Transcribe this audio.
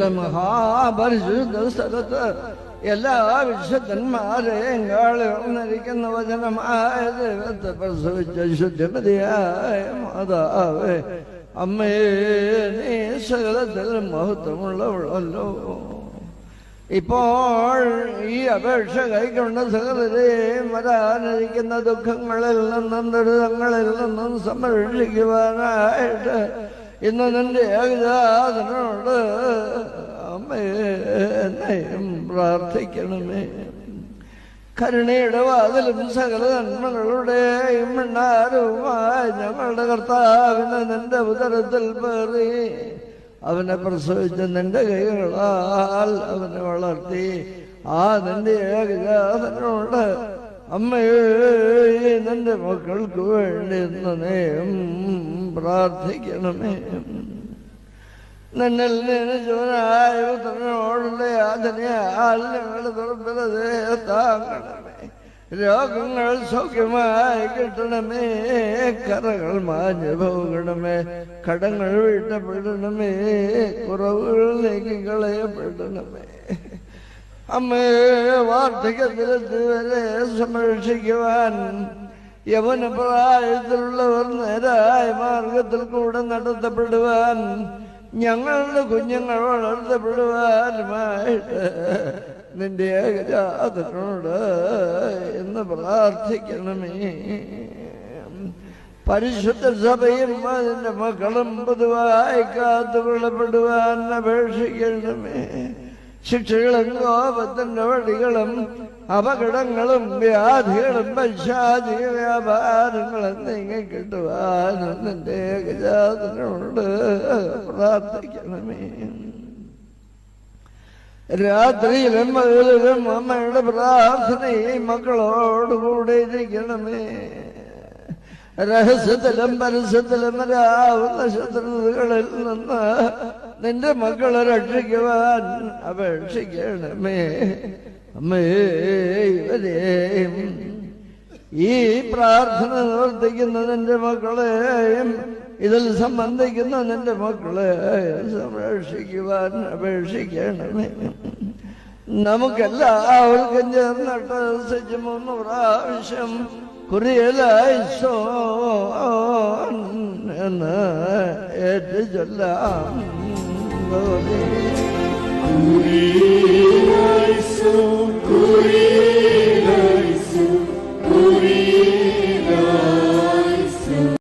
അങ്ങയുടെ മഹാപരിശുദ്ധ സ്ഥലത്ത് എല്ലാ വിശുദ്ധന്മാരെയും കാളി ഉണർന്നിരിക്കുന്ന വചനമായ ദൈവത്തെ പ്രസവിച്ച ശുദ്ധിമതിയായ മാതാവേ അമ്മേ നീ സകലത്തിൽ മഹത്വമുള്ളവളല്ലോ ഇപ്പോൾ ഈ അപേക്ഷ കൈക്കൊണ്ട സകലരെയും വരാനിരിക്കുന്ന ദുഃഖങ്ങളിൽ നിന്നും ദുരിതങ്ങളിൽ നിന്നും സംരക്ഷിക്കുവാനായിട്ട് ഇന്ന് നിന്റെ ഏകജാതനോട് അമ്മയും പ്രാർത്ഥിക്കണമേ. കരുണയുടെ വാതിലും സകല നന്മകളുടെയും മിണ്ടാരവുമായി ഞങ്ങളുടെ കർത്താവിനെ നിന്റെ ഉദരത്തിൽ പേറി അവനെ പ്രസവിച്ച നിന്റെ കൈകളാൽ അവനെ വളർത്തി ആ നിന്റെ ഏകജാതനോട് അമ്മയെ നിന്റെ മക്കൾക്ക് വേണ്ടി നേം പ്രാർത്ഥിക്കണമേ. നിന്നിൽ ജോനായ പുത്രനോടുള്ള യാതനയാൽ ഞങ്ങളുടെ തുറപ്പിലതേ താങ്ങണമേ രോഗങ്ങൾ സൗഖ്യമായി കിട്ടണമേ കറകൾ മാഞ്ഞു പോകണമേ കടങ്ങൾ വീട്ടപ്പെടണമേ കുറവുകൾ നീക്കി കളയപ്പെടണമേ. അമ്മേ വാർദ്ധക്യത്തിലെത്തിവരെ സംരക്ഷിക്കുവാൻ യവന പ്രായത്തിലുള്ളവർ നേരായ മാർഗത്തിൽ കൂടെ നടത്തപ്പെടുവാൻ ഞങ്ങളുടെ കുഞ്ഞുങ്ങൾ വളർത്തപ്പെടുവാനുമായിട്ട് നിന്റെ ഏകജാതനോട് എന്ന് പ്രാർത്ഥിക്കണമേ പരിശുദ്ധ സഭയും അതിന്റെ മക്കളും പൊതുവായി കാത്തുകൊള്ളപ്പെടുവാൻ അപേക്ഷിക്കണമേ. ശിക്ഷകളും കോപത്തിന്റെ വഴികളും അപകടങ്ങളും വ്യാധികളും പൈശാചിക വ്യാപാരങ്ങളും നീങ്ങി കിട്ടുവാനും നിന്റെ ഏകജാതനോട് പ്രാർത്ഥിക്കണമേ രാത്രിയിലും പകലിലും അമ്മയുടെ പ്രാർത്ഥനയും മക്കളോടുകൂടെ ഇരിക്കണമേ രഹസ്യത്തിലും പരസ്യത്തിലും വരാവുന്ന ശത്രുതകളിൽ നിന്ന് നിന്റെ മക്കളെ രക്ഷിക്കുവാൻ അപേക്ഷിക്കണമേ. അമ്മേ ഈ പ്രാർത്ഥന നിവർത്തിക്കുന്ന നിന്റെ മക്കളെയും ഇതിൽ സംബന്ധിക്കുന്ന നിന്റെ മക്കളെ സംരക്ഷിക്കുവാൻ അപേക്ഷിക്കണമേ. നമുക്കെല്ലാവർക്കും ചേർന്നിട്ട് രസിച്ച് മൂന്ന് പ്രാവശ്യം കുറിയലായിസോ என ஏற்று சொல்லாம் கூறி